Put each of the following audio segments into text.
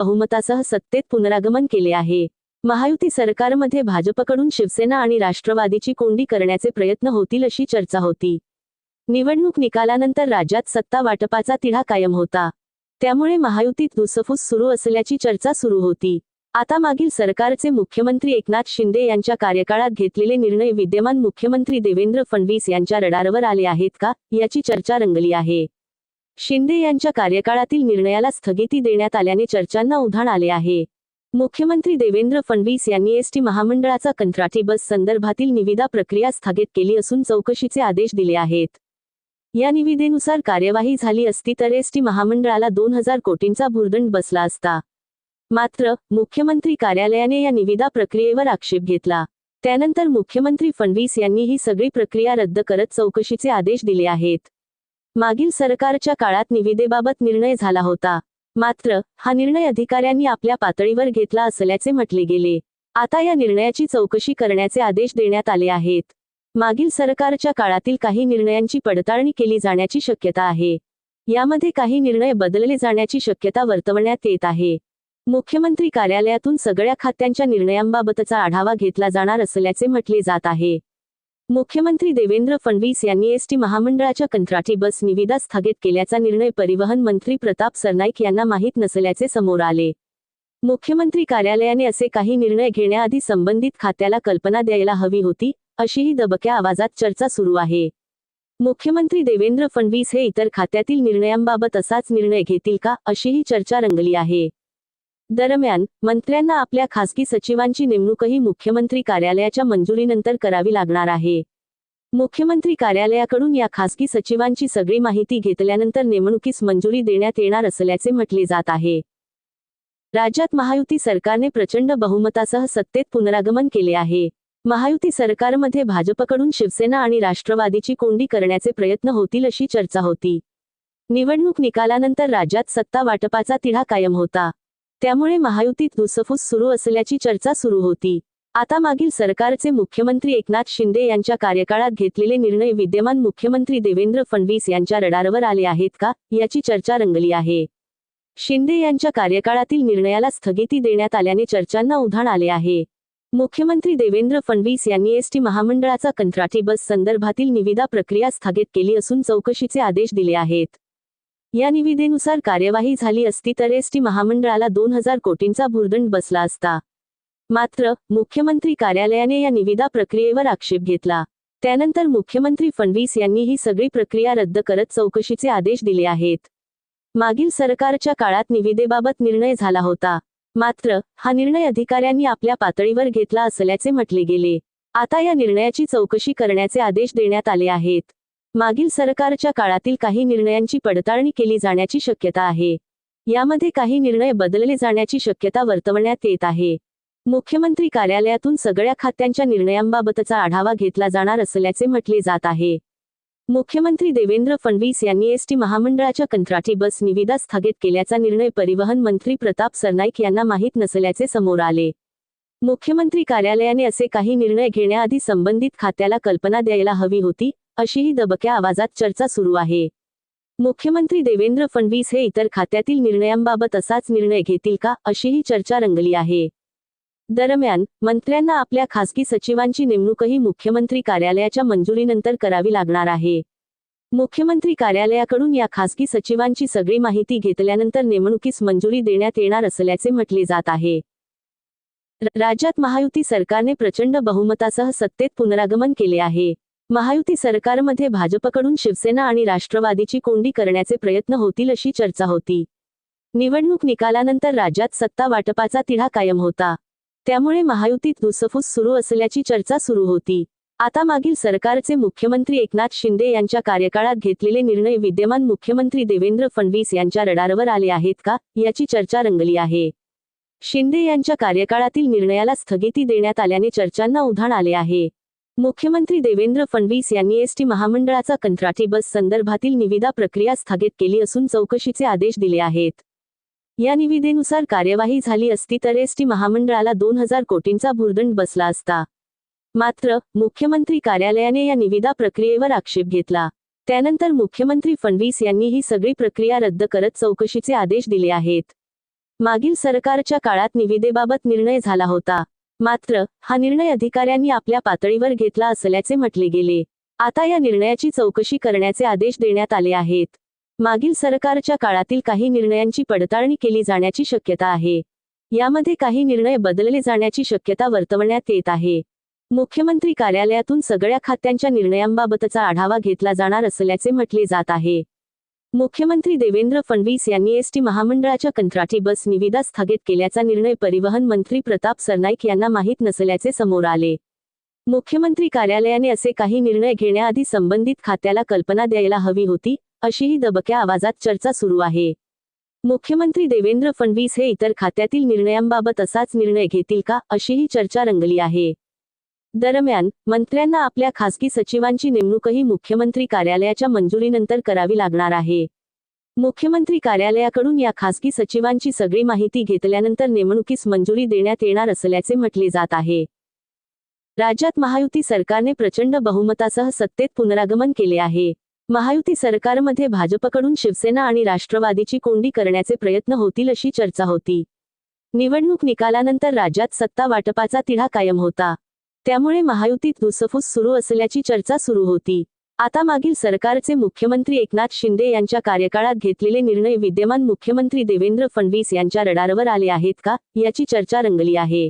बहुमतासह सत्तेत पुनरागमन केले आहे. महायुती सरकारमध्ये भाजपकडून शिवसेना आणि राष्ट्रवादीची कोंडी करण्याचे प्रयत्न होतील अशी चर्चा होती. निवडणूक निकालानंतर राज्यात सत्ता वाटपाचा तिढा कायम होता. त्यामुळे महायुतीत दुसफूस सुरू असल्याची चर्चा सुरू होती. आता मागील सरकारचे मुख्यमंत्री एकनाथ शिंदे यांच्या कार्यकाळात घेतलेले निर्णय विद्यमान मुख्यमंत्री देवेंद्र फडणवीस यांच्या रडारवर आले आहेत का याची चर्चा रंगली आहे. शिंदे यांच्या कार्यकाळातील निर्णयाला स्थगिती देण्यात आल्याने चर्चांना उधाण आले आहे. मुख्यमंत्री देवेंद्र फडणवीस यांनी एसटी महामंडळाचा कंत्राटी बस संदर्भातील निविदा प्रक्रिया स्थगित केली असून चौकशीचे आदेश दिले आहेत. या निविदेनुसार कार्यवाही झाली असती तर एसटी महामंडळाला दोन हजार कोटींचा भुर्दंड बसला असता. मात्र मुख्यमंत्री कार्यालयाने या निविदा प्रक्रियेवर आक्षेप घेतला. त्यानंतर मुख्यमंत्री फडणवीस यांनी ही सगळी प्रक्रिया रद्द करत चौकशीचे आदेश दिले आहेत. मागील सरकारच्या काळात निविदेबाबत निर्णय झाला होता. मात्र हा निर्णय अधिकाऱ्यांनी आपल्या पातळीवर घेतला असल्याचे म्हटले गेले. आता या निर्णयाची चौकशी करण्याचे आदेश देण्यात आले आहेत. मागील सरकारच्या काळातील काही निर्णयांची पडताळणी केली जाण्याची शक्यता आहे. यामध्ये काही निर्णय बदलले जाण्याची शक्यता वर्तवण्यात येत आहे. मुख्यमंत्री कार्यालयातून सगळ्या खात्यांच्या निर्णयांबाबतचा आढावा घेतला जाणार असल्याचे म्हटले जात आहे. मुख्यमंत्री देवेंद्र फडणवीस यांनी एसटी महामंडळाच्या कंत्राटी बस निविदा स्थगित केल्याचा निर्णय परिवहन मंत्री प्रताप सरनाईक यांना माहीत नसल्याचे समोर आले. मुख्यमंत्री कार्यालयाने असे काही निर्णय घेण्याआधी संबंधित खात्याला कल्पना द्यायला हवी होती अशीही दबक्या आवाजात चर्चा सुरू आहे. मुख्यमंत्री देवेंद्र फडणवीस हे इतर खात्यातील निर्णयांबाबत असाच निर्णय घेतील का अशीही चर्चा रंगली आहे. दरम्यान मंत्र्यांना आपल्या खासगी सचिवांची नेमणूकही मुख्यमंत्री कार्यालयाच्या मंजुरीनंतर करावी लागणार आहे. मुख्यमंत्री कार्यालयाकडून या खासगी सचिवांची सगळी माहिती घेतल्यानंतर नेमणुकीस मंजुरी देण्यात येणार असल्याचे म्हटले जात आहे. राज्यात महायुती सरकारने प्रचंड बहुमतासह सत्तेत पुनरागमन केले आहे. महायुती सरकारमध्ये भाजपकडून शिवसेना आणि राष्ट्रवादीची कोंडी करण्याचे प्रयत्न होतील अशी चर्चा होती. निवडणूक निकालानंतर राज्यात सत्ता वाटपाचा तिढा कायम होता. त्यामुळे महायुतीत धुसफूस सुरू असल्याची चर्चा सुरू होती. आता मागील सरकारचे मुख्यमंत्री एकनाथ शिंदे यांच्या कार्यकाळात घेतलेले निर्णय विद्यमान मुख्यमंत्री देवेंद्र फडणवीस यांच्या रडारवर आले आहेत का याची चर्चा रंगली आहे. शिंदे यांच्या कार्यकाळातील निर्णयाला स्थगिती देण्यात आल्याने चर्चांना उधाण आले आहे. मुख्यमंत्री देवेंद्र फडणवीस यांनी एसटी महामंडळाचा कंत्राटी बस संदर्भातील निविदा प्रक्रिया स्थगित केली असून चौकशीचे आदेश दिले आहेत. या निविदेनुसार कार्यवाही झाली असती तर एसटी महामंडळाला दोन हजार कोटींचा भुर्दंड बसला असता. मात्र मुख्यमंत्री कार्यालयाने या निविदा प्रक्रियेवर आक्षेप घेतला. त्यानंतर मुख्यमंत्री फडणवीस यांनी ही सगळी प्रक्रिया रद्द करत चौकशीचे आदेश दिले आहेत. मागील सरकारच्या काळात निविदेबाबत निर्णय झाला होता. मात्र हा निर्णय अधिकाऱ्यांनी आपल्या पातळीवर घेतला असल्याचे म्हटले गेले. आता या निर्णयाची चौकशी करण्याचे आदेश देण्यात आले आहेत. मागील सरकारच्या काळातील काही निर्णयांची पडताळणी केली जाण्याची शक्यता आहे. यामध्ये काही निर्णय बदलले जाण्याची शक्यता वर्तवण्यात येत आहे. मुख्यमंत्री कार्यालयातून सगळ्या खात्यांच्या निर्णयांबाबतचा आढावा घेतला जाणार असल्याचे म्हटले जात आहे. मुख्यमंत्री देवेंद्र फडणवीस यांनी एसटी महामंडळाच्या कंत्राटी बस निविदा स्थगित केल्याचा निर्णय परिवहन मंत्री प्रताप सरनाईक यांना माहीत नसल्याचे समोर आले. मुख्यमंत्री कार्यालयाने असे काही निर्णय घेण्याआधी संबंधित खात्याला कल्पना द्यायला हवी होती अशीही दबक्या आवाजात चर्चा सुरू आहे. मुख्यमंत्री देवेंद्र फडणवीस हे इतर खात्यातील निर्णयांबाबत असाच निर्णय घेतील का अशीही चर्चा रंगली आहे. दरम्यान मंत्र्यांना आपल्या खासगी सचिवांची नेमणूकही मुख्यमंत्री कार्यालयाच्या मंजुरीनंतर करावी लागणार आहे. मुख्यमंत्री कार्यालयाकडून या खासगी सचिवांची सगळी माहिती घेतल्यानंतर नेमणुकीस मंजुरी देण्यात येणार असल्याचे म्हटले जात आहे. राज्यात महायुती सरकारने प्रचंड बहुमतासह सत्तेत पुनरागमन केले आहे. महायुती सरकारमध्ये भाजपकडून शिवसेना आणि राष्ट्रवादीची कोंडी करण्याचे प्रयत्न होतील अशी चर्चा होती. निवडणूक निकालानंतर राज्यात सत्ता वाटपाचा तिढा कायम होता. त्यामुळे महायुतीत धुसफूस सुरू असल्याची चर्चा सुरू होती. आता मागील सरकारचे मुख्यमंत्री एकनाथ शिंदे यांच्या कार्यकाळात घेतलेले निर्णय विद्यमान मुख्यमंत्री देवेंद्र फडणवीस यांच्या रडारवर आले आहेत का याची चर्चा रंगली आहे. शिंदे यांच्या कार्यकाळातील निर्णयाला स्थगिती देण्यात आल्याने चर्चांना उधाण आले आहे. मुख्यमंत्री देवेंद्र फडणवीस यांनी एसटी महामंडळाचा कंत्राटी बस संदर्भातील निविदा प्रक्रिया स्थगित केली असून चौकशीचे आदेश दिले आहेत. या निविदेनुसार कार्यवाही झाली असती तर एसटी महामंडळाला दोन हजार कोटींचा भुर्दंड बसला असता. मात्र मुख्यमंत्री कार्यालयाने या निविदा प्रक्रियेवर आक्षेप घेतला. त्यानंतर मुख्यमंत्री फडणवीस यांनी ही सगळी प्रक्रिया रद्द करत चौकशीचे आदेश दिले आहेत. मागील सरकारच्या काळात निविदेबाबत निर्णय झाला होता. मात्र हा निर्णय अधिकाऱ्यांनी आपल्या पातळीवर घेतला असल्याचे म्हटले गेले. आता या निर्णयाची चौकशी करण्याचे आदेश देण्यात आले आहेत. मागील सरकारच्या काळातील काही निर्णयांची पडताळणी केली जाण्याची शक्यता आहे. यामध्ये काही निर्णय बदलले जाण्याची शक्यता वर्तवण्यात येत आहे. मुख्यमंत्री कार्यालयातून सगळ्या खात्यांच्या निर्णयांबाबतचा आढावा घेतला जाणार असल्याचे म्हटले जात आहे. मुख्यमंत्री देवेंद्र फडणवीस यांनी एसटी महामंडळाच्या कंत्राटी बस निविदा स्थगित केल्याचा निर्णय परिवहन मंत्री प्रताप सरनाईक यांना माहीत नसल्याचे समोर आले. मुख्यमंत्री कार्यालयाने असे काही निर्णय घेण्याआधी संबंधित खात्याला कल्पना द्यायला हवी होती अशीही दबक्या आवाजात चर्चा सुरू आहे. मुख्यमंत्री देवेंद्र फडणवीस हे इतर खात्यातील निर्णयांबाबत असाच निर्णय घेतील का अशीही चर्चा रंगली आहे. दरम्यान मंत्र्यांना आपल्या खासगी सचिवांची नेमणूकही मुख्यमंत्री कार्यालयाच्या मंजुरीनंतर करावी लागणार आहे. मुख्यमंत्री कार्यालयाकडून या खासगी सचिवांची सगळी माहिती घेतल्यानंतर नेमणुकीस मंजुरी देण्यात येणार असल्याचे म्हटले जात आहे. राज्यात महायुती सरकारने प्रचंड बहुमतासह सत्तेत पुनरागमन केले आहे. महायुती सरकारमध्ये भाजपकडून शिवसेना आणि राष्ट्रवादीची कोंडी करण्याचे प्रयत्न होतील अशी चर्चा होती. निवडणूक निकालानंतर राज्यात सत्ता वाटपाचा तिढा कायम होता. त्यामुळे महायुतीत धुसफूस सुरू असल्याची चर्चा सुरू होती. आता मागील सरकारचे मुख्यमंत्री एकनाथ शिंदे यांच्या कार्यकाळात घेतलेले निर्णय विद्यमान मुख्यमंत्री देवेंद्र फडणवीस यांच्या रडारवर आले आहेत का याची चर्चा रंगली आहे.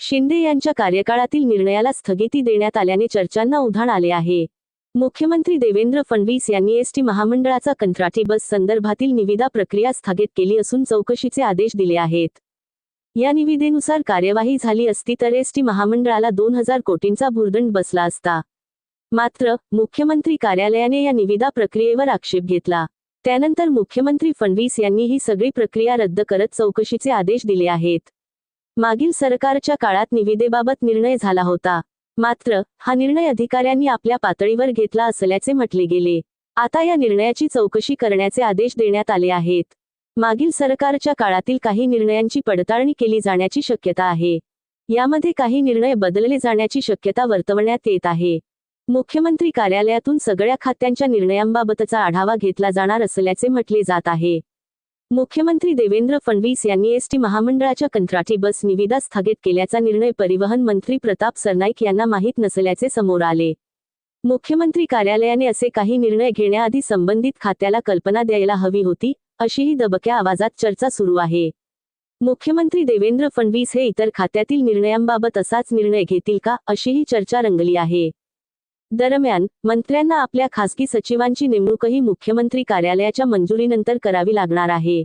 शिंदे यांच्या कार्यकाळातील निर्णयाला स्थगिती देण्यात आल्याने चर्चांना उधाण आले आहे. मुख्यमंत्री देवेंद्र फडणवीस यांनी एसटी महामंडळाचा कंत्राटी बस संदर्भातील निविदा प्रक्रिया स्थगित केली असून चौकशीचे आदेश दिले आहेत. या निविदेनुसार कार्यवाही झाली असती तर एसटी महामंडळाला दोन हजार कोटींचा भुर्दंड बसला असता. मात्र मुख्यमंत्री कार्यालयाने या निविदा प्रक्रियेवर आक्षेप घेतला. त्यानंतर मुख्यमंत्री फडणवीस यांनी ही सगळी प्रक्रिया रद्द करत चौकशीचे आदेश दिले आहेत. मागील सरकारच्या काळात निविदेबाबत निर्णय झाला होता. मात्र हा निर्णय अधिकाऱ्यांनी आपल्या पातळीवर घेतला असल्याचे म्हटले गेले. आता या निर्णयाची चौकशी करण्याचे आदेश देण्यात आले आहेत. मागील सरकारच्या काळातील काही निर्णयांची पडताळणी केली जाण्याची शक्यता आहे. यामध्ये काही निर्णय बदलले जाण्याची शक्यता वर्तवण्यात येत आहे. मुख्यमंत्री कार्यालयातून सगळ्या खात्यांच्या निर्णयांबाबतचा आढावा घेतला जाणार असल्याचे म्हटले जात आहे. मुख्यमंत्री देवेंद्र फडणवीस यांनी एसटी महामंडळाच्या कंत्राटी बस निविदा स्थगित केल्याचा निर्णय परिवहन मंत्री प्रताप सरनाईक यांना माहीत नसल्याचे समोर आले. मुख्यमंत्री कार्यालयाने असे काही निर्णय घेण्याआधी संबंधित खात्याला कल्पना द्यायला हवी होती अशीही दबक्या आवाजात चर्चा सुरू आहे. मुख्यमंत्री देवेंद्र फडणवीस हे इतर खात्यातील निर्णयांबाबत असाच निर्णय घेतील का अशीही चर्चा रंगली आहे. दरम्यान मंत्र्यांना आपल्या खासगी सचिवांची नेमणूकही मुख्यमंत्री कार्यालयाच्या मंजुरीनंतर करावी लागणार आहे.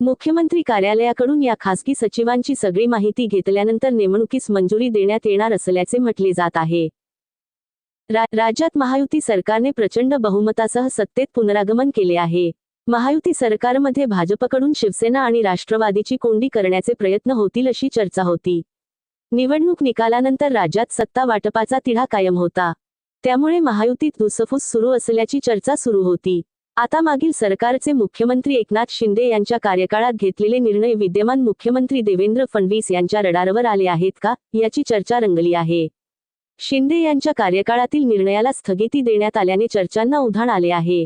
मुख्यमंत्री कार्यालयाकडून या खासगी सचिवांची सगळी माहिती घेतल्यानंतर नेमणुकीस मंजुरी देण्यात येणार असल्याचे म्हटले जात आहे. रा राज्यात महायुती सरकारने प्रचंड बहुमतासह सत्तेत पुनरागमन केले आहे. महायुती सरकारमध्ये भाजपकडून शिवसेना आणि राष्ट्रवादीची कोंडी करण्याचे प्रयत्न होतील अशी चर्चा होती. निवडणूक निकालानंतर राज्यात सत्ता वाटपाचा तिढा कायम होता. त्यामुळे महायुतीत धुसफूस सुरू असल्याची चर्चा सुरू होती. आता मागील सरकारचे मुख्यमंत्री एकनाथ शिंदे यांच्या कार्यकाळात घेतलेले निर्णय विद्यमान मुख्यमंत्री देवेंद्र फडणवीस यांच्या रडारवर आले आहेत का याची चर्चा रंगली आहे. शिंदे यांच्या कार्यकाळातील निर्णयाला स्थगिती देण्यात आल्याने चर्चांना उधाण आले आहे.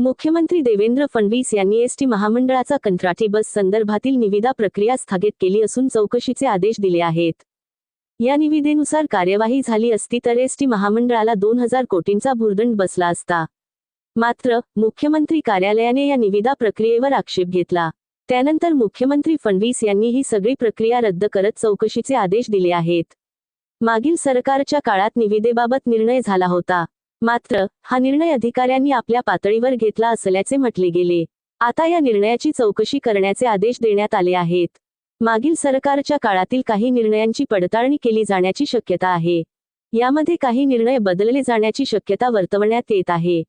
मुख्यमंत्री देवेंद्र फडणवीस यांनी एसटी महामंडळाचा कंत्राटी बस संदर्भातील निविदा प्रक्रिया स्थगित केली असून चौकशीचे आदेश दिले आहेत. या निविदेनुसार कार्यवाही झाली असती तर एसटी महामंडळाला दोन हजार कोटींचा भुर्दंड बसला असता. मात्र मुख्यमंत्री कार्यालयाने या निविदा प्रक्रियेवर आक्षेप घेतला. त्यानंतर मुख्यमंत्री फडणवीस यांनी ही सगळी प्रक्रिया रद्द करत चौकशीचे आदेश दिले आहेत. मागील सरकारच्या काळात निविदेबाबत निर्णय झाला होता. मात्र हा निर्णय अधिकाऱ्यांनी आपल्या पातळीवर घेतला असल्याचे म्हटले गेले. आता या निर्णयाची चौकशी करण्याचे आदेश देण्यात आले आहेत. मागील सरकारच्या काळातील काही निर्णयांची पडताळणी केली जाण्याची शक्यता आहे. यामध्ये काही निर्णय बदलले जाण्याची शक्यता वर्तवण्यात येत आहे.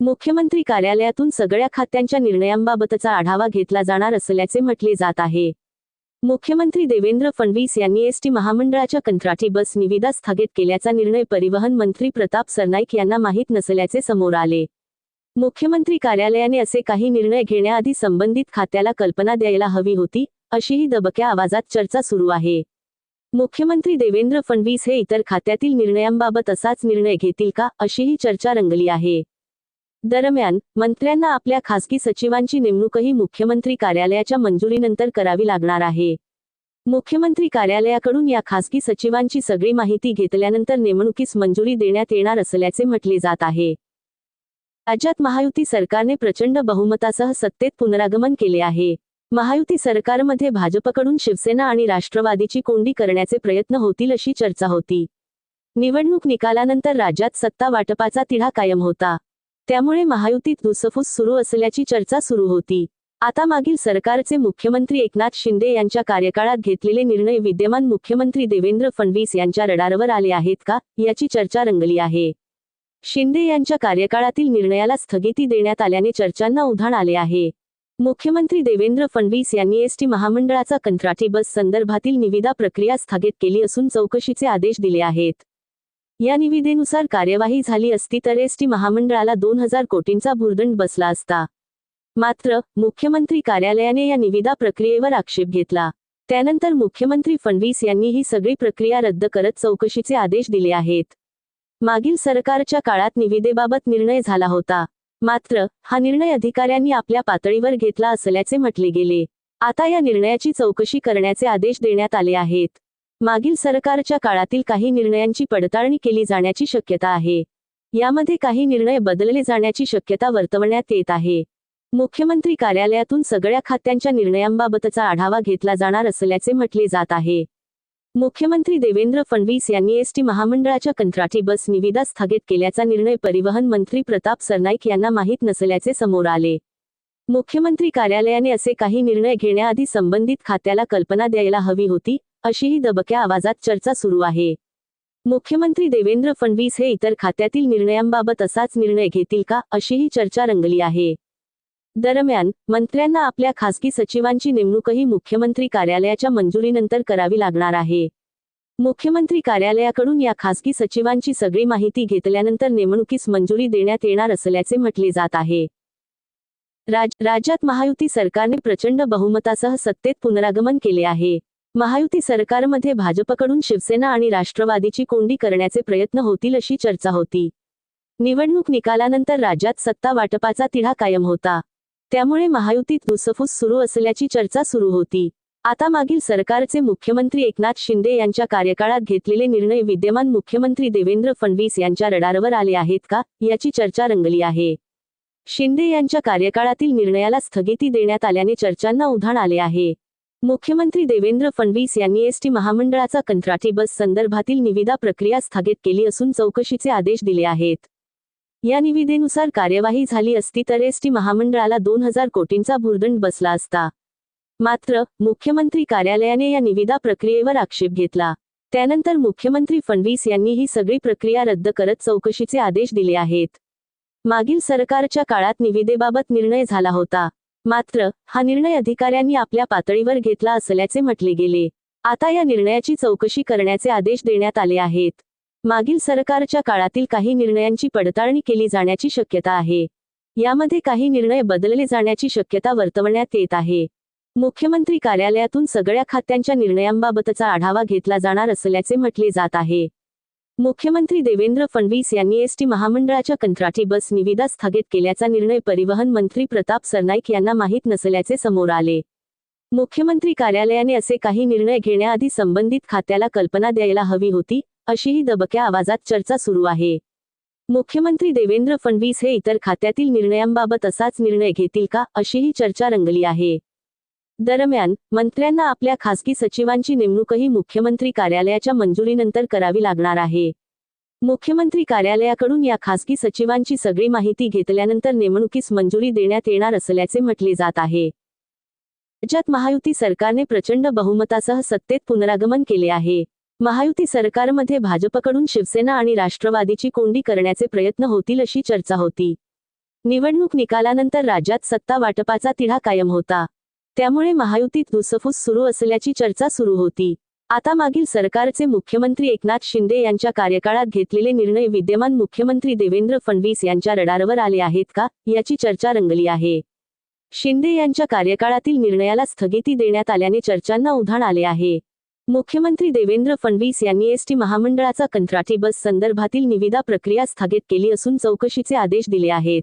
मुख्यमंत्री कार्यालयातून सगळ्या खात्यांच्या निर्णयांबाबतचा आढावा घेतला जाणार असल्याचे म्हटले जात आहे. मुख्यमंत्री देवेंद्र फडणवीस यांनी एसटी महामंडळाच्या कंत्राटी बस निविदा स्थगित केल्याचा निर्णय परिवहन मंत्री प्रताप सरनाईक यांना माहीत नसल्याचे समोर आले. मुख्यमंत्री कार्यालयाने असे काही निर्णय घेण्याआधी संबंधित खात्याला कल्पना द्यायला हवी होती अशीही दबक्या आवाजात चर्चा सुरू आहे. मुख्यमंत्री देवेंद्र फडणवीस हे इतर खात्यातील निर्णयांबाबत असाच निर्णय घेतील का अशीही चर्चा रंगली आहे. दरम्यान मंत्र्यांना आपल्या खासगी सचिवांची नेमणूकही मुख्यमंत्री कार्यालयाच्या मंजुरीनंतर करावी लागणार आहे. मुख्यमंत्री कार्यालयाकडून या खासगी सचिवांची सगळी माहिती घेतल्यानंतर नेमणुकीस मंजुरी देण्यात येणार असल्याचे म्हटले जात आहे. राज्यात महायुती सरकारने प्रचंड बहुमतासह सत्तेत पुनरागमन केले आहे. महायुती सरकारमध्ये भाजपकडून शिवसेना आणि राष्ट्रवादीची कोंडी करण्याचे प्रयत्न होतील अशी चर्चा होती. निवडणूक निकालानंतर राज्यात सत्ता वाटपाचा तिढा कायम होता. त्यामुळे महायुतीत दुसफूस सुरू असल्याची चर्चा सुरू होती. आता मागील सरकारचे मुख्यमंत्री एकनाथ शिंदे यांच्या कार्यकाळात घेतलेले निर्णय विद्यमान मुख्यमंत्री देवेंद्र फडणवीस यांच्या रडारवर आले आहेत का याची चर्चा रंगली आहे. शिंदे यांच्या कार्यकाळातील निर्णयाला स्थगिती देण्यात आल्याने चर्चांना उधाण आले आहे. मुख्यमंत्री देवेंद्र फडणवीस यांनी एसटी महामंडळाचा कंत्राटी बस संदर्भातील निविदा प्रक्रिया स्थगित केली असून चौकशीचे आदेश दिले आहेत. या निविदेनुसार कार्यवाही झाली असती तर एसटी महामंडळाला दोन हजार कोटींचा भुर्दंड बसला असता. मात्र मुख्यमंत्री कार्यालयाने या निविदा प्रक्रियेवर आक्षेप घेतला. त्यानंतर मुख्यमंत्री फडणवीस यांनी ही सगळी प्रक्रिया रद्द करत चौकशीचे आदेश दिले आहेत. मागील सरकारच्या काळात निविदेबाबत निर्णय झाला होता. मात्र हा निर्णय अधिकाऱ्यांनी आपल्या पातळीवर घेतला असल्याचे म्हटले गेले. आता या निर्णयाची चौकशी करण्याचे आदेश देण्यात आले आहेत. मागील सरकारच्या काळातील काही निर्णयांची पडताळणी केली जाण्याची शक्यता आहे. यामध्ये काही निर्णय बदलले जाण्याची शक्यता वर्तवण्यात येत आहे. मुख्यमंत्री कार्यालयातून सगळ्या खात्यांच्या निर्णयांबाबतचा आढावा घेतला जाणार असल्याचे म्हटले जात आहे. मुख्यमंत्री देवेंद्र फडणवीस यांनी एसटी महामंडळाच्या कंत्राटी बस निविदा स्थगित केल्याचा निर्णय परिवहन मंत्री प्रताप सरनाईक यांना माहीत नसल्याचे समोर आले. मुख्यमंत्री कार्यालयाने असे काही निर्णय घेण्याआधी संबंधित खात्याला कल्पना द्यायला हवी होती अशीही दबक्या आवाजात चर्चा सुरू आहे. मुख्यमंत्री देवेंद्र फडणवीस हे इतर खात्यातील निर्णयांबाबत असाच निर्णय घेतील का अशीही चर्चा रंगली आहे. दरम्यान मंत्र्यांना आपल्या खासगी सचिवांची नेमणूकही मुख्यमंत्री कार्यालयाच्या मंजुरीनंतर करावी लागणार आहे. मुख्यमंत्री कार्यालयाकडून या खासगी सचिवांची सगळी माहिती घेतल्यानंतर नेमणुकीस मंजुरी देण्यात येणार असल्याचे म्हटले जात आहे. राज राज्यात महायुती सरकारने प्रचंड बहुमतासह सत्तेत पुनरागमन केले आहे. महायुती सरकारमध्ये भाजपकडून शिवसेना आणि राष्ट्रवादीची कोंडी करण्याचे प्रयत्न होतील अशी चर्चा होती. निवडणूक निकालानंतर राज्यात सत्ता वाटपाचा तिढा कायम होता. त्यामुळे महायुतीत दुसफूस सुरू असल्याची चर्चा सुरू होती. आता मागील सरकारचे मुख्यमंत्री एकनाथ शिंदे यांच्या कार्यकाळात घेतलेले निर्णय विद्यमान मुख्यमंत्री देवेंद्र फडणवीस यांच्या रडारवर आले आहेत का याची चर्चा रंगली आहे. शिंदे यांच्या कार्यकाळातील निर्णयाला स्थगिती देण्यात आल्याने चर्चांना उधाण आले आहे. मुख्यमंत्री देवेंद्र फडणवीस यांनी एसटी महामंडळाचा कंत्राटी बस संदर्भातील निविदा प्रक्रिया स्थगित केली असून चौकशीचे आदेश दिले आहेत. या निविदेनुसार कार्यवाही झाली असती तर एसटी महामंडळाला दोन हजार कोटींचा भुर्दंड बसला असता. मात्र मुख्यमंत्री कार्यालयाने या निविदा प्रक्रियेवर आक्षेप घेतला. त्यानंतर मुख्यमंत्री फडणवीस यांनी ही सगळी प्रक्रिया रद्द करत चौकशीचे आदेश दिले आहेत. मागील सरकारच्या काळात निविदेबाबत निर्णय झाला होता. मात्र हा निर्णय अधिकाऱ्यांनी आपल्या पातळीवर घेतला असल्याचे म्हटले गेले. आता या निर्णयाची चौकशी करण्याचे आदेश देण्यात आले आहेत. मागील सरकारच्या काळातील काही निर्णयांची पडताळणी केली जाण्याची शक्यता आहे. यामध्ये काही निर्णय बदलले जाण्याची शक्यता वर्तवण्यात येत आहे. मुख्यमंत्री कार्यालयातून सगळ्या खात्यांच्या निर्णयांबाबतचा आढावा घेतला जाणार असल्याचे म्हटले जात आहे. मुख्यमंत्री देवेंद्र फडणवीस यांनी एसटी महामंडळाच्या कंत्राटी बस निविदा स्थगित केल्याचा निर्णय परिवहन मंत्री प्रताप सरनाईक यांना माहीत नसल्याचे समोर आले. मुख्यमंत्री कार्यालयाने असे काही निर्णय घेण्याआधी संबंधित खात्याला कल्पना द्यायला हवी होती अशीही दबक्या आवाजात चर्चा सुरू आहे. मुख्यमंत्री देवेंद्र फडणवीस हे इतर खात्यातील निर्णयांबाबत असाच निर्णय घेतील का अशीही चर्चा रंगली आहे. दरम्यान मंत्र्यांना आपल्या खासगी सचिवांची नेमणूकही मुख्यमंत्री कार्यालयाच्या मंजुरीनंतर करावी लागणार आहे. मुख्यमंत्री कार्यालयाकडून या खासगी सचिवांची सगळी माहिती घेतल्यानंतर नेमणुकीस मंजुरी देण्यात येणार असल्याचे म्हटले जात आहे. राज्यात महायुती सरकारने प्रचंड बहुमतासह सत्तेत पुनरागमन केले आहे. महायुती सरकारमध्ये भाजपकडून शिवसेना आणि राष्ट्रवादीची कोंडी करण्याचे प्रयत्न होतील अशी चर्चा होती. निवडणूक निकालानंतर राज्यात सत्ता वाटपाचा तिढा कायम होता. त्यामुळे महायुतीत धुसफूस सुरू असल्याची चर्चा सुरू होती. आता मागील सरकारचे मुख्यमंत्री एकनाथ शिंदे यांच्या कार्यकाळात घेतलेले निर्णय विद्यमान मुख्यमंत्री देवेंद्र फडणवीस यांच्या रडारवर आले आहेत का याची चर्चा रंगली आहे. शिंदे यांच्या कार्यकाळातील निर्णयाला स्थगिती देण्यात आल्याने चर्चांना उधाण आले आहे. मुख्यमंत्री देवेंद्र फडणवीस यांनी एसटी महामंडळाचा कंत्राटी बस संदर्भातील निविदा प्रक्रिया स्थगित केली असून चौकशीचे आदेश दिले आहेत.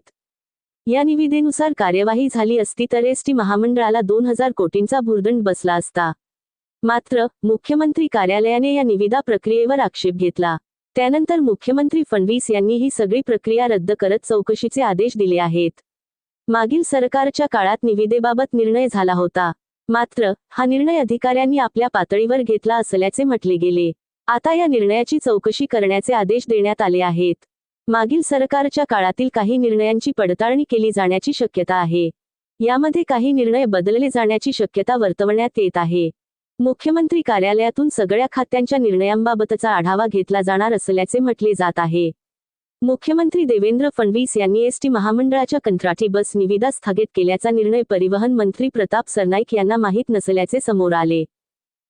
या निविदेनुसार कार्यवाही झाली असती तर एसटी महामंडळाला दोन हजार कोटींचा भुर्दंड बसला असता. मात्र मुख्यमंत्री कार्यालयाने या निविदा प्रक्रियेवर आक्षेप घेतला. त्यानंतर मुख्यमंत्री फडणवीस यांनी ही सगळी प्रक्रिया रद्द करत चौकशीचे आदेश दिले आहेत. मागील सरकारच्या काळात निविदेबाबत निर्णय झाला होता. मात्र हा निर्णय अधिकाऱ्यांनी आपल्या पातळीवर घेतला असल्याचे म्हटले गेले. आता या निर्णयाची चौकशी करण्याचे आदेश देण्यात आले आहेत. मागील सरकारच्या काळातील काही निर्णयांची पडताळणी केली जाण्याची शक्यता आहे. यामध्ये काही निर्णय बदलले जाण्याची शक्यता वर्तवण्यात येत आहे. मुख्यमंत्री कार्यालयातून सगळ्या खात्यांच्या निर्णयांबाबतचा आढावा घेतला जाणार असल्याचे म्हटले जात आहे. मुख्यमंत्री देवेंद्र फडणवीस यांनी एसटी महामंडळाच्या कंत्राटी बस निविदा स्थगित केल्याचा निर्णय परिवहन मंत्री प्रताप सरनाईक यांना माहीत नसल्याचे समोर आले.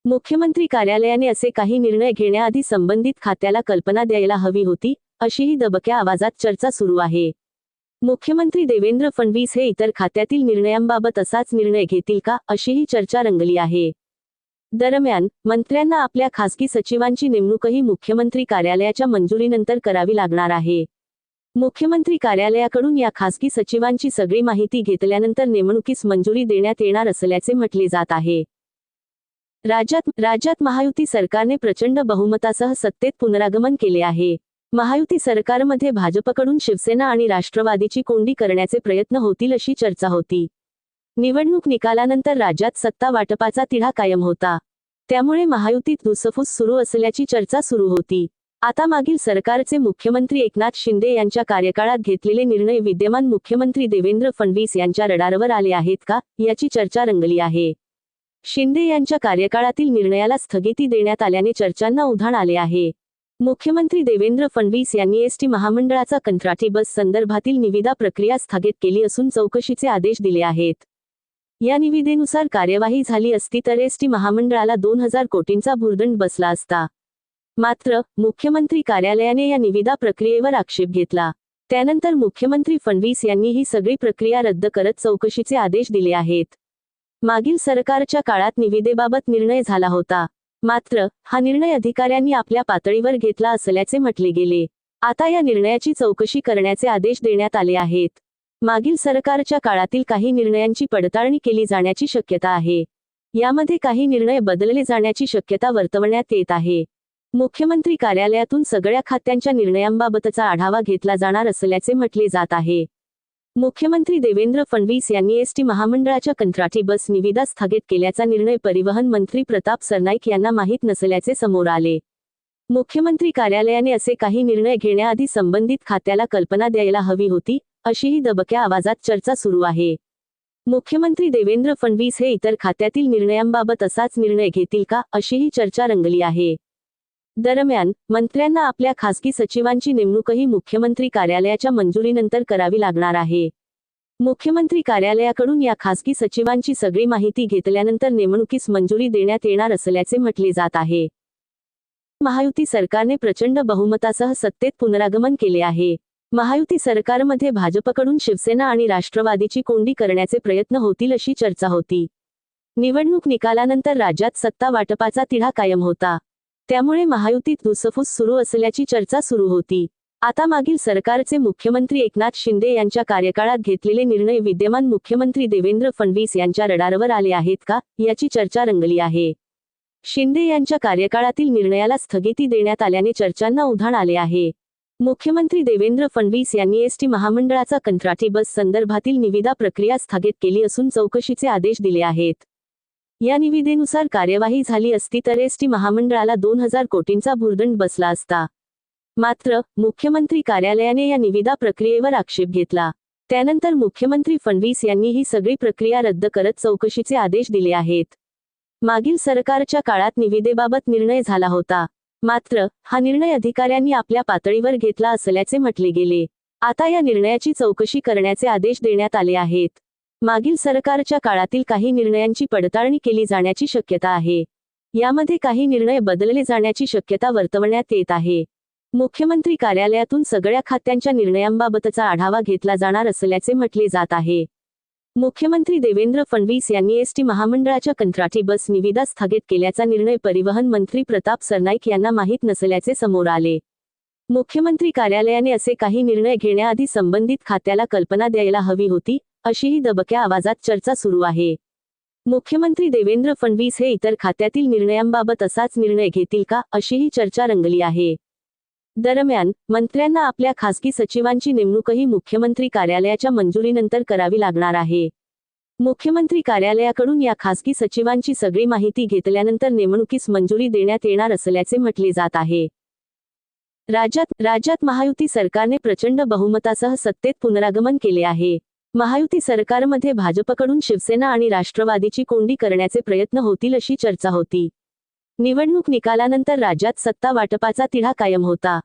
मुख्यमंत्री कार्यालयाने असे काही निर्णय घेण्याआधी संबंधित खात्याला कल्पना द्यायला हवी होती अशीही दबक्या आवाजात चर्चा सुरू आहे. मुख्यमंत्री देवेंद्र फडणवीस हे इतर खात्यातील निर्णयांबाबत असाच निर्णय घेतील का अशीही चर्चा रंगली आहे. दरम्यान मंत्र्यांना आपल्या खासगी सचिवांची नेमणूकही मुख्यमंत्री कार्यालयाच्या मंजुरीनंतर करावी लागणार आहे. मुख्यमंत्री कार्यालयाकडून या खासगी सचिवांची सगळी माहिती घेतल्यानंतर नेमणुकीस मंजुरी देण्यात येणार असल्याचे म्हटले जात आहे. राज्यात राज्यात महायुती सरकारने प्रचंड बहुमतासह सत्तेत पुनरागमन केले आहे. महायुती सरकारमध्ये भाजपकडून शिवसेना आणि राष्ट्रवादीची कोंडी करण्याचे प्रयत्न होतील अशी चर्चा होती. निवडणूक निकालानंतर राज्यात सत्ता वाटपाचा तिढा कायम होता. त्यामुळे महायुतीत धुसफूस सुरू असल्याची चर्चा सुरू होती. आता मागील सरकारचे मुख्यमंत्री एकनाथ शिंदे यांच्या कार्यकाळात घेतलेले निर्णय विद्यमान मुख्यमंत्री देवेंद्र फडणवीस यांच्या रडारवर आले आहेत का याची चर्चा रंगली आहे. शिंदे यांच्या कार्यकाळातील निर्णयाला स्थगिती देण्यात आल्याने चर्चांना उधाण आले आहे. मुख्यमंत्री देवेंद्र फडणवीस यांनी एसटी महामंडळाचा कंत्राटी बस संदर्भातील निविदा प्रक्रिया स्थगित केली असून चौकशीचे आदेश दिले आहेत. या निविदेनुसार कार्यवाही झाली असती तर एसटी महामंडळाला दोन हजार कोटींचा भुर्दंड बसला असता. मात्र मुख्यमंत्री कार्यालयाने या निविदा प्रक्रियेवर आक्षेप घेतला. त्यानंतर मुख्यमंत्री फडणवीस यांनी ही सगळी प्रक्रिया रद्द करत चौकशीचे आदेश दिले आहेत. मागील सरकारच्या काळात निविदेबाबत निर्णय झाला होता. मात्र हा निर्णय अधिकाऱ्यांनी आपल्या पातळीवर घेतला असल्याचे म्हटले गेले. आता या निर्णयाची चौकशी करण्याचे आदेश देण्यात आले आहेत. मागील सरकारच्या काळातील काही निर्णयांची पडताळणी केली जाण्याची शक्यता आहे. यामध्ये काही निर्णय बदलले जाण्याची शक्यता वर्तवण्यात येत आहे. मुख्यमंत्री कार्यालयातून सगळ्या खात्यांच्या निर्णयांबाबतचा आढावा घेतला जाणार असल्याचे म्हटले जात आहे. मुख्यमंत्री देवेंद्र फडणवीस यांनी एसटी महामंडळाच्या कंत्राटी बस निविदा स्थगित केल्याचा निर्णय परिवहन मंत्री प्रताप सरनाईक यांना माहीत नसल्याचे समोर आले. मुख्यमंत्री कार्यालयाने असे काही निर्णय घेण्याआधी संबंधित खात्याला कल्पना द्यायला हवी होती अशीही दबक्या आवाजात चर्चा सुरू आहे. मुख्यमंत्री देवेंद्र फडणवीस हे इतर खात्यातील निर्णयांबाबत असाच निर्णय घेतील का अशीही चर्चा रंगली आहे. दरम्यान मंत्र्यांना आपल्या खासगी सचिवांची नेमणूकही मुख्यमंत्री कार्यालयाच्या मंजुरीनंतर करावी लागणार आहे. मुख्यमंत्री कार्यालयाकडून या खासगी सचिवांची सगळी माहिती घेतल्यानंतर नेमणुकीस मंजुरी देण्यात येणार असल्याचे म्हटले जात आहे. महायुती सरकारने प्रचंड बहुमतासह सत्तेत पुनरागमन केले आहे. महायुती सरकारमध्ये भाजपकडून शिवसेना आणि राष्ट्रवादीची कोंडी करण्याचे प्रयत्न होतील अशी चर्चा होती. निवडणूक निकालानंतर राज्यात सत्ता वाटपाचा तिढा कायम होता. त्यामुळे महायुतीत धुसफूस सुरू असल्याची चर्चा सुरू होती. आता मागील सरकारचे मुख्यमंत्री एकनाथ शिंदे यांच्या कार्यकाळात घेतलेले निर्णय विद्यमान मुख्यमंत्री देवेंद्र फडणवीस यांच्या रडारवर आले आहेत का याची चर्चा रंगली आहे. शिंदे यांच्या कार्यकाळातील निर्णयाला स्थगिती देण्यात आल्याने चर्चांना उधाण आले आहे. मुख्यमंत्री देवेंद्र फडणवीस यांनी एसटी महामंडळाचा कंत्राटी बस संदर्भातील निविदा प्रक्रिया स्थगित केली असून चौकशीचे आदेश दिले आहेत. या निविदेनुसार कार्यवाही झाली असती तर एसटी महामंडळाला दोन हजार कोटींचा भुर्दंड बसला असता. मात्र मुख्यमंत्री कार्यालयाने या निविदा प्रक्रियेवर आक्षेप घेतला. त्यानंतर मुख्यमंत्री फडणवीस यांनी ही सगळी प्रक्रिया रद्द करत चौकशीचे आदेश दिले आहेत. मागील सरकारच्या काळात निविदेबाबत निर्णय झाला होता. मात्र हा निर्णय अधिकाऱ्यांनी आपल्या पातळीवर घेतला असल्याचे म्हटले गेले. आता या निर्णयाची चौकशी करण्याचे आदेश देण्यात आले आहेत. मागील सरकारच्या काळातील काही निर्णयांची पडताळणी केली जाण्याची शक्यता आहे. यामध्ये काही निर्णय बदलले जाण्याची शक्यता वर्तवण्यात येत आहे. मुख्यमंत्री कार्यालयातून सगळ्या खात्यांच्या निर्णयांबाबतचा आढावा घेतला जाणार असल्याचे म्हटले जात आहे. मुख्यमंत्री देवेंद्र फडणवीस यांनी एसटी महामंडळाच्या कंत्राटी बस निविदा स्थगित केल्याचा निर्णय परिवहन मंत्री प्रताप सरनाईक यांना माहीत नसल्याचे समोर आले. मुख्यमंत्री कार्यालयाने असे काही निर्णय घेण्याआधी संबंधित खात्याला कल्पना द्यायला हवी होती अशीही दबक्या आवाजात चर्चा सुरू आहे. मुख्यमंत्री देवेंद्र फडणवीस हे इतर खात्यातील निर्णयांबाबत असाच निर्णय घेतील का अशीही चर्चा रंगली आहे. दरम्यान मंत्र्यांना आपल्या खासगी सचिवांची नेमणूकही मुख्यमंत्री कार्यालयाच्या मंजुरीनंतर करावी लागणार आहे. मुख्यमंत्री कार्यालयाकडून या खासगी सचिवांची सगळी माहिती घेतल्यानंतर नेमणुकीस मंजुरी देण्यात येणार असल्याचे म्हटले जात आहे. राज्यात राज्यात महायुती सरकारने प्रचंड बहुमतासह सत्तेत पुनरागमन केले आहे. महायुती सरकारमध्ये भाजपकडून शिवसेना आणि राष्ट्रवादीची कोंडी करण्याचे प्रयत्न होतील अशी चर्चा होती. निवडणूक निकालानंतर राज्यात सत्ता वाटपाचा तिढा कायम होता.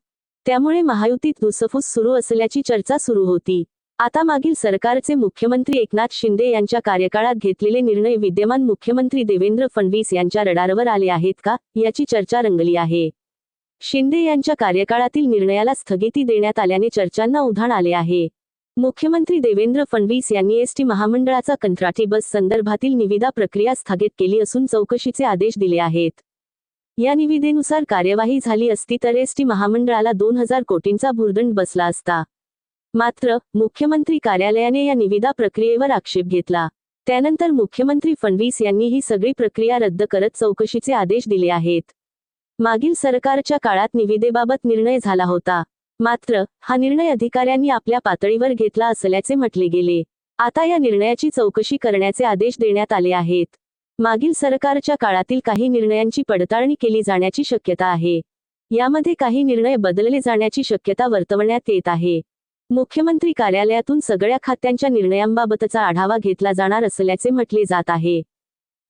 त्यामुळे महायुतीत दुसफूस सुरू असल्याची चर्चा सुरू होती. आता मागील सरकारचे मुख्यमंत्री एकनाथ शिंदे यांच्या कार्यकाळात घेतलेले निर्णय विद्यमान मुख्यमंत्री देवेंद्र फडणवीस यांच्या रडारवर आले आहेत का याची चर्चा रंगली आहे. शिंदे यांच्या कार्यकाळातील निर्णयाला स्थगिती देण्यात आल्याने चर्चांना उधाण आले आहे. मुख्यमंत्री देवेंद्र फडणवीस यांनी एसटी महामंडळाचा कंत्राटी बस संदर्भातील निविदा प्रक्रिया स्थगित केली असून चौकशीचे आदेश दिले आहेत. या निविदेनुसार कार्यवाही झाली असती तर एसटी महामंडळाला दोन हजार कोटींचा भुर्दंड बसला असता. मात्र मुख्यमंत्री कार्यालयाने या निविदा प्रक्रियेवर आक्षेप घेतला. त्यानंतर मुख्यमंत्री फडणवीस यांनी ही सगळी प्रक्रिया रद्द करत चौकशीचे आदेश दिले आहेत. मागील सरकारच्या काळात निविदेबाबत निर्णय झाला होता. मात्र हा निर्णय अधिकाऱ्यांनी आपल्या पातळीवर घेतला असल्याचे म्हटले गेले. आता या निर्णयाची चौकशी करण्याचे आदेश देण्यात आले आहेत. मागील सरकारच्या काळातील काही निर्णयांची पडताळणी केली जाण्याची शक्यता आहे. यामध्ये काही निर्णय बदलले जाण्याची शक्यता वर्तवण्यात येत आहे. मुख्यमंत्री कार्यालयातून सगळ्या खात्यांच्या निर्णयांबाबतचा आढावा घेतला जाणार असल्याचे म्हटले जात आहे.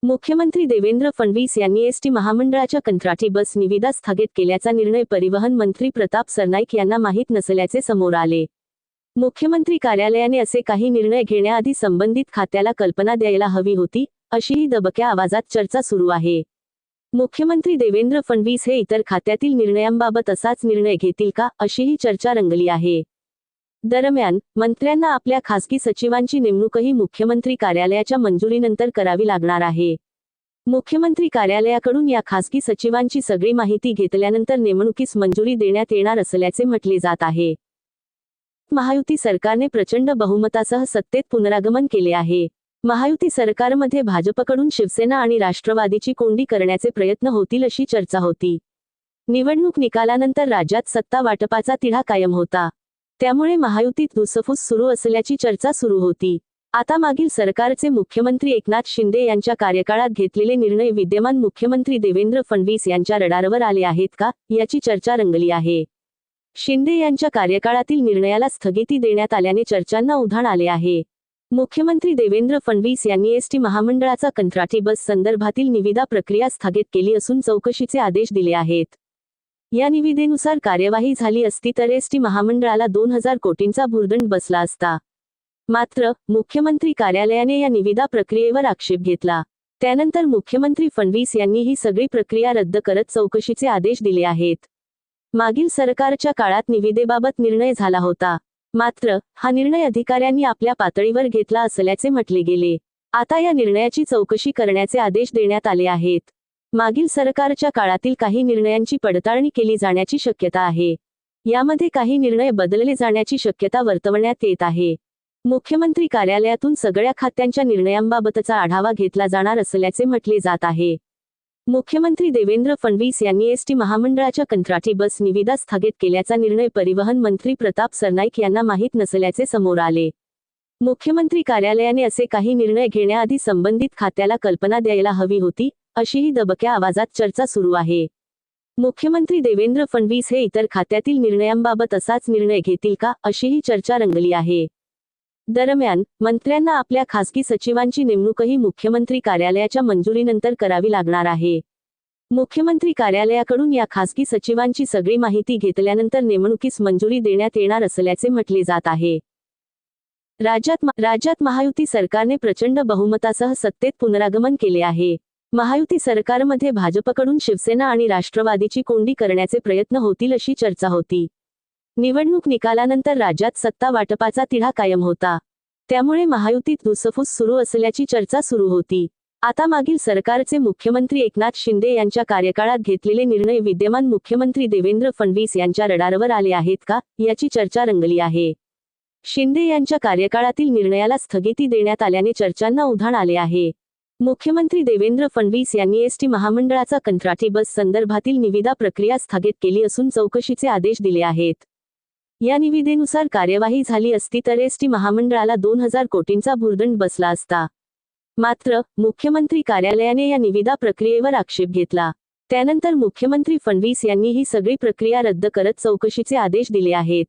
मुख्यमंत्री देवेंद्र फडणवीस यांनी एसटी महामंडळाच्या कंत्राटी बस निविदा स्थगित केल्याचा निर्णय परिवहन मंत्री प्रताप सरनाईक यांना माहीत नसल्याचे समोर आले. मुख्यमंत्री कार्यालयाने असे काही निर्णय घेण्याआधी संबंधित खात्याला कल्पना द्यायला हवी होती अशीही दबक्या आवाजात चर्चा सुरू आहे. मुख्यमंत्री देवेंद्र फडणवीस हे इतर खात्यातील निर्णयांबाबत असाच निर्णय घेतील का अशीही चर्चा रंगली आहे. दरम्यान मंत्र्यांना आपल्या खासगी सचिवांची नेमणूकही मुख्यमंत्री कार्यालयाच्या मंजुरीनंतर करावी लागणार आहे. मुख्यमंत्री कार्यालयाकडून या खासगी सचिवांची सगळी माहिती घेतल्यानंतर नेमणुकीस मंजुरी देण्यात येणार असल्याचे म्हटले जात आहे. महायुती सरकारने प्रचंड बहुमतासह सत्तेत पुनरागमन केले आहे. महायुती सरकारमध्ये भाजपकडून शिवसेना आणि राष्ट्रवादीची कोंडी करण्याचे प्रयत्न होतील अशी चर्चा होती. निवडणूक निकालानंतर राज्यात सत्ता वाटपाचा तिढा कायम होता. त्यामुळे महायुतीत धुसफूस सुरू असल्याची चर्चा सुरू होती. आता मागील सरकारचे मुख्यमंत्री एकनाथ शिंदे यांच्या कार्यकाळात घेतलेले निर्णय विद्यमान मुख्यमंत्री देवेंद्र फडणवीस यांच्या रडारवर आले आहेत का याची चर्चा रंगली आहे. शिंदे यांच्या कार्यकाळातील निर्णयाला स्थगिती देण्यात आल्याने चर्चांना उधाण आले आहे. मुख्यमंत्री देवेंद्र फडणवीस यांनी एसटी महामंडळाचा कंत्राटी बस संदर्भातील निविदा प्रक्रिया स्थगित केली असून चौकशीचे आदेश दिले आहेत. या निविदेनुसार कार्यवाही झाली असती तर एसटी महामंडळाला दोन हजार कोटींचा भुर्दंड बसला असता. मात्र मुख्यमंत्री कार्यालयाने या निविदा प्रक्रियेवर आक्षेप घेतला. त्यानंतर मुख्यमंत्री फडणवीस यांनी ही सगळी प्रक्रिया रद्द करत चौकशीचे आदेश दिले आहेत. मागील सरकारच्या काळात निविदेबाबत निर्णय झाला होता. मात्र हा निर्णय अधिकाऱ्यांनी आपल्या पातळीवर घेतला असल्याचे म्हटले गेले. आता या निर्णयाची चौकशी करण्याचे आदेश देण्यात आले आहेत. मागील सरकारच्या काळातील काही निर्णयांची पडताळणी केली जाण्याची शक्यता आहे. यामध्ये काही निर्णय बदलले जाण्याची शक्यता वर्तवण्यात येत आहे. मुख्यमंत्री कार्यालयातून सगळ्या खात्यांच्या निर्णयांबाबतचा आढावा घेतला जाणार असल्याचे म्हटले जात आहे. मुख्यमंत्री देवेंद्र फडणवीस यांनी एसटी महामंडळाच्या कंत्राटी बस निविदा स्थगित केल्याचा निर्णय परिवहन मंत्री प्रताप सरनाईक यांना माहीत नसल्याचे समोर आले. मुख्यमंत्री कार्यालयाने असे काही निर्णय घेण्याआधी संबंधित खात्याला कल्पना द्यायला हवी होती अशीही दबक्या आवाजात चर्चा सुरू आहे. मुख्यमंत्री देवेंद्र फडणवीस हे इतर खात्यातील निर्णयांबाबत असाच निर्णय घेतील का अशीही चर्चा रंगली आहे. दरम्यान मंत्र्यांना आपल्या खासगी सचिवांची नेमणूकही मुख्यमंत्री कार्यालयाच्या मंजुरीनंतर करावी लागणार आहे. मुख्यमंत्री कार्यालयाकडून या खासगी सचिवांची सगळी माहिती घेतल्यानंतर नेमणुकीस मंजुरी देण्यात येणार असल्याचे म्हटले जात आहे. राज्यात राज्यात महायुती सरकारने प्रचंड बहुमतासह सत्तेत पुनरागमन केले आहे. महायुती सरकारमध्ये भाजपकडून शिवसेना आणि राष्ट्रवादीची कोंडी करण्याचे प्रयत्न होतील अशी चर्चा होती. निवडणूक निकालानंतर राज्यात सत्ता वाटपाचा तिढा कायम होता. त्यामुळे महायुतीत धुसफूस सुरू असल्याची चर्चा सुरू होती. आता मागील सरकारचे मुख्यमंत्री एकनाथ शिंदे यांच्या कार्यकाळात घेतलेले निर्णय विद्यमान मुख्यमंत्री देवेंद्र फडणवीस यांच्या रडारवर आले आहेत का याची चर्चा रंगली आहे. शिंदे यांच्या कार्यकाळातील निर्णयाला स्थगिती देण्यात आल्याने चर्चांना उधाण आले आहे. मुख्यमंत्री देवेंद्र फडणवीस यांनी एसटी महामंडळाचा कंत्राटी बस संदर्भातील निविदा प्रक्रिया स्थगित केली असून चौकशीचे आदेश दिले आहेत. या निविदेनुसार कार्यवाही झाली असती तर एसटी महामंडळाला दोन हजार कोटींचा भुर्दंड बसला असता. मात्र मुख्यमंत्री कार्यालयाने या निविदा प्रक्रियेवर आक्षेप घेतला. त्यानंतर मुख्यमंत्री फडणवीस यांनी ही सगळी प्रक्रिया रद्द करत चौकशीचे आदेश दिले आहेत.